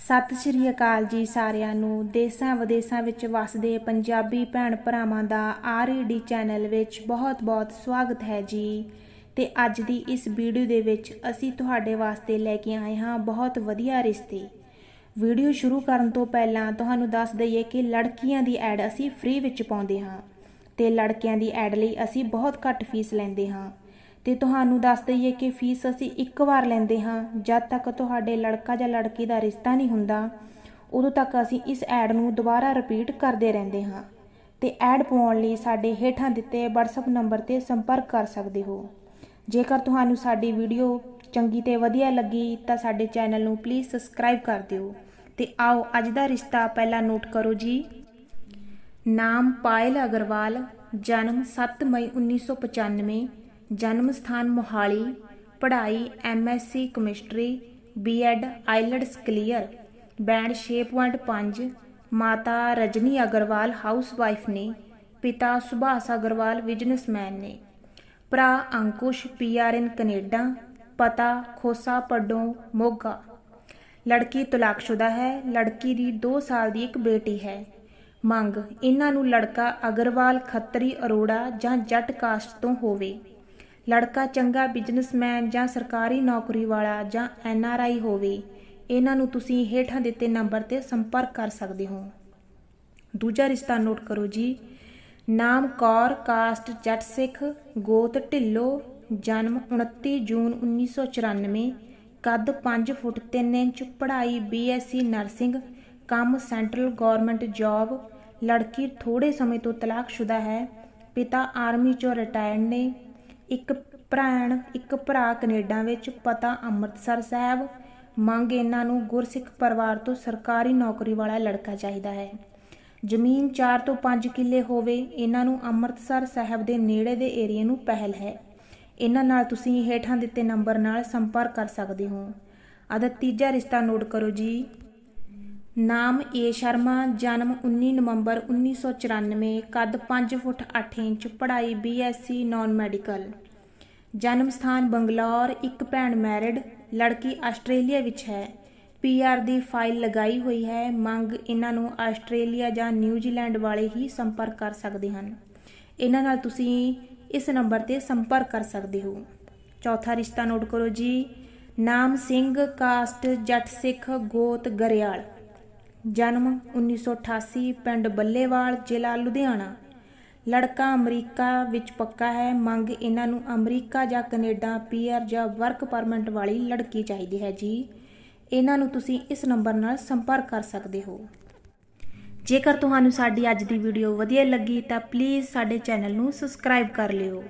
ਸਤਿ ਸ਼੍ਰੀ ਅਕਾਲ ਜੀ ਸਾਰਿਆਂ ਨੂੰ। ਦੇਸਾਂ ਵਿਦੇਸਾਂ ਵਿੱਚ ਵਸਦੇ ਪੰਜਾਬੀ ਭੈਣ ਭਰਾਵਾਂ ਦਾ ਆਰਈਡੀ ਚੈਨਲ ਵਿੱਚ ਬਹੁਤ-ਬਹੁਤ ਸਵਾਗਤ ਹੈ ਜੀ। ਤੇ ਅੱਜ ਦੀ ਇਸ ਵੀਡੀਓ ਦੇ ਵਿੱਚ ਅਸੀਂ ਤੁਹਾਡੇ ਵਾਸਤੇ ਲੈ ਕੇ ਆਏ ਹਾਂ ਬਹੁਤ ਵਧੀਆ ਰਿਸ਼ਤੇ। ਵੀਡੀਓ ਸ਼ੁਰੂ ਕਰਨ ਤੋਂ ਪਹਿਲਾਂ ਤੁਹਾਨੂੰ ਦੱਸ ਦਈਏ ਕਿ ਲੜਕੀਆਂ ਦੀ ਐਡ ਅਸੀਂ ਫ੍ਰੀ ਵਿੱਚ ਪਾਉਂਦੇ ਹਾਂ। ਤੇ ਲੜਕਿਆਂ ਦੀ ਐਡ ਲਈ ਅਸੀਂ ਬਹੁਤ ਘੱਟ ਫੀਸ ਲੈਂਦੇ ਹਾਂ। ਤੇ ਤੁਹਾਨੂੰ ਦੱਸ ਦਈਏ ਕਿ ਫੀਸ ਅਸੀਂ ਇੱਕ ਵਾਰ ਲੈਂਦੇ ਹਾਂ, ਜਦ ਤੱਕ ਤੁਹਾਡੇ ਲੜਕਾ ਜਾਂ ਲੜਕੀ ਦਾ ਰਿਸ਼ਤਾ ਨਹੀਂ ਹੁੰਦਾ, ਉਦੋਂ ਤੱਕ ਅਸੀਂ ਇਸ ਐਡ ਨੂੰ ਦੁਬਾਰਾ ਰਿਪੀਟ ਕਰਦੇ ਰਹਿੰਦੇ ਹਾਂ। ਤੇ ਐਡ ਪਾਉਣ ਲਈ ਸਾਡੇ ਹੇਠਾਂ ਦਿੱਤੇ WhatsApp ਨੰਬਰ ਤੇ ਸੰਪਰਕ ਕਰ ਸਕਦੇ ਹੋ। ਜੇਕਰ ਤੁਹਾਨੂੰ ਸਾਡੀ ਵੀਡੀਓ ਚੰਗੀ ਤੇ ਵਧੀਆ ਲੱਗੀ, ਤਾਂ ਸਾਡੇ ਚੈਨਲ ਨੂੰ ਪਲੀਜ਼ ਸਬਸਕ੍ਰਾਈਬ ਕਰ ਦਿਓ। ਤੇ ਆਓ ਅੱਜ ਦਾ ਰਿਸ਼ਤਾ ਪਹਿਲਾਂ ਨੋਟ ਕਰੋ ਜੀ। ਨਾਮ ਪਾਇਲ ਅਗਰਵਾਲ, ਜਨਮ 7 ਮਈ 1995 ਜਨਮ ਸਥਾਨ ਮੋਹਾਲੀ, ਪੜ੍ਹਾਈ MSc chemistry BEd IELTS clear band 6.5 ਮਾਤਾ ਰਜਨੀ ਅਗਰਵਾਲ ਹਾਊਸਵਾਈਫ ਨੇ, ਪਿਤਾ ਸੁਭਾਸ਼ ਅਗਰਵਾਲ ਬਿਜ਼ਨਸਮੈਨ ਨੇ। ਭਰਾ ਅੰਕੁਸ਼ ਪੀਆਰਐਨ ਕੈਨੇਡਾ, ਪਤਾ ਖੋਸਾ ਪੱਡੋਂ ਮੋਗਾ। ਲੜਕੀ ਤਲਾਕਸ਼ੁਦਾ ਹੈ, ਲੜਕੀ ਦੀ 2 ਸਾਲ ਦੀ ਇੱਕ ਬੇਟੀ ਹੈ। ਮੰਗ, ਇਹਨਾਂ ਨੂੰ ਲੜਕਾ ਅਗਰਵਾਲ ਖੱਤਰੀ ਅਰੋੜਾ ਜਾਂ ਜੱਟ ਕਾਸਟ ਤੋਂ ਹੋਵੇ। ਲੜਕਾ ਚੰਗਾ ਬਿਜ਼ਨਸਮੈਨ ਜਾਂ ਸਰਕਾਰੀ ਨੌਕਰੀ ਵਾਲਾ ਜਾਂ ਐੱਨ ਆਰ ਆਈ ਹੋਵੇ, ਇਹਨਾਂ ਨੂੰ ਤੁਸੀਂ ਹੇਠਾਂ ਦਿੱਤੇ ਨੰਬਰ ਤੇ ਸੰਪਰਕ ਕਰ ਸਕਦੇ ਹੋ। ਦੂਜਾ ਰਿਸ਼ਤਾ ਨੋਟ ਕਰੋ ਜੀ। ਨਾਮ ਕੌਰ, ਕਾਸਟ, ਜੱਟ ਸਿੱਖ, ਗੋਤ, ਢਿੱਲੋ, ਜਨਮ 29 ਜੂਨ 1994 ਕੱਦ 5 ਫੁੱਟ 3 ਇੰਚ, ਪੜ੍ਹਾਈ ਬੀਐਸਸੀ ਨਰਸਿੰਗ, ਕੰਮ ਸੈਂਟਰਲ ਗਵਰਨਮੈਂਟ ਜੌਬ, ਲੜਕੀ ਥੋੜੇ ਸਮੇਂ ਤੋਂ ਤਲਾਕਸ਼ੁਦਾ ਹੈ, ਪਿਤਾ ਆਰਮੀ ਚੋਂ ਰਿਟਾਇਰਡ ਨੇ ਇੱਕ ਭੈਣ, ਇੱਕ ਭਰਾ ਕੈਨੇਡਾ ਵਿੱਚ ਪਤਾ ਅੰਮ੍ਰਿਤਸਰ ਸਾਹਿਬ। ਮੰਗ ਇਹਨਾਂ ਨੂੰ ਗੁਰਸਿੱਖ ਪਰਿਵਾਰ ਤੋਂ ਸਰਕਾਰੀ ਨੌਕਰੀ ਵਾਲਾ ਲੜਕਾ ਚਾਹੀਦਾ ਹੈ। ਜ਼ਮੀਨ 4 ਤੋਂ 5 ਕਿੱਲੇ ਹੋਵੇ, ਇਹਨਾਂ ਨੂੰ ਅੰਮ੍ਰਿਤਸਰ ਸਾਹਿਬ ਦੇ ਨੇੜੇ ਦੇ ਏਰੀਆ ਨੂੰ ਪਹਿਲ ਹੈ। ਇਹਨਾਂ ਨਾਲ ਤੁਸੀਂ ਹੇਠਾਂ ਦਿੱਤੇ ਨੰਬਰ ਨਾਲ ਸੰਪਰਕ ਕਰ ਸਕਦੇ ਹੋ। ਅਦਾ ਤੀਜਾ ਰਿਸ਼ਤਾ ਨੋਟ ਕਰੋ ਜੀ। ਨਾਮ ਏ ਸ਼ਰਮਾ, ਜਨਮ 19 ਨਵੰਬਰ 1994 ਕੱਦ 5 ਫੁੱਟ 8 ਇੰਚ, ਪੜ੍ਹਾਈ ਬੀਐਸਸੀ ਨਾਨ ਮੈਡੀਕਲ। ਜਨਮ ਸਥਾਨ ਬੰਗਲੌਰ, ਇੱਕ ਭੈਣ ਮੈਰਿਡ, ਲੜਕੀ ਆਸਟ੍ਰੇਲੀਆ ਵਿੱਚ ਹੈ। ਪੀਆਰ ਦੀ ਫਾਈਲ ਲਗਾਈ ਹੋਈ ਹੈ। ਮੰਗ ਇਹਨਾਂ ਨੂੰ ਆਸਟ੍ਰੇਲੀਆ ਜਾਂ ਨਿਊਜ਼ੀਲੈਂਡ ਵਾਲੇ ਹੀ ਸੰਪਰਕ ਕਰ ਸਕਦੇ ਹਨ। ਇਹਨਾਂ ਨਾਲ ਤੁਸੀਂ ਇਸ ਨੰਬਰ ਤੇ ਸੰਪਰਕ ਕਰ ਸਕਦੇ ਹੋ। ਚੌਥਾ ਰਿਸ਼ਤਾ ਨੋਟ ਕਰੋ ਜੀ। ਨਾਮ ਸਿੰਘ, ਕਾਸਟ, ਜੱਟ ਸਿੱਖ, ਗੋਤ ਗਰਿਆਲ ਜਨਮ 1988 ਪਿੰਡ ਬੱਲੇਵਾਲ, ਜ਼ਿਲ੍ਹਾ ਲੁਧਿਆਣਾ। ਲੜਕਾ ਅਮਰੀਕਾ ਵਿੱਚ ਪੱਕਾ ਹੈ। ਮੰਗ ਇਹਨਾਂ ਨੂੰ ਅਮਰੀਕਾ ਜਾਂ ਕੈਨੇਡਾ, ਪੀਆਰ ਜਾਂ ਵਰਕ ਪਰਮਿਟ ਵਾਲੀ ਲੜਕੀ ਚਾਹੀਦੀ ਹੈ ਜੀ। ਇਹਨਾਂ ਨੂੰ ਤੁਸੀਂ ਇਸ ਨੰਬਰ ਨਾਲ ਸੰਪਰਕ ਕਰ ਸਕਦੇ ਹੋ। ਜੇਕਰ ਤੁਹਾਨੂੰ ਸਾਡੀ ਅੱਜ ਦੀ ਵੀਡੀਓ ਵਧੀਆ ਲੱਗੀ ਤਾਂ ਪਲੀਜ਼ ਸਾਡੇ ਚੈਨਲ ਨੂੰ ਸਬਸਕ੍ਰਾਈਬ ਕਰ ਲਿਓ।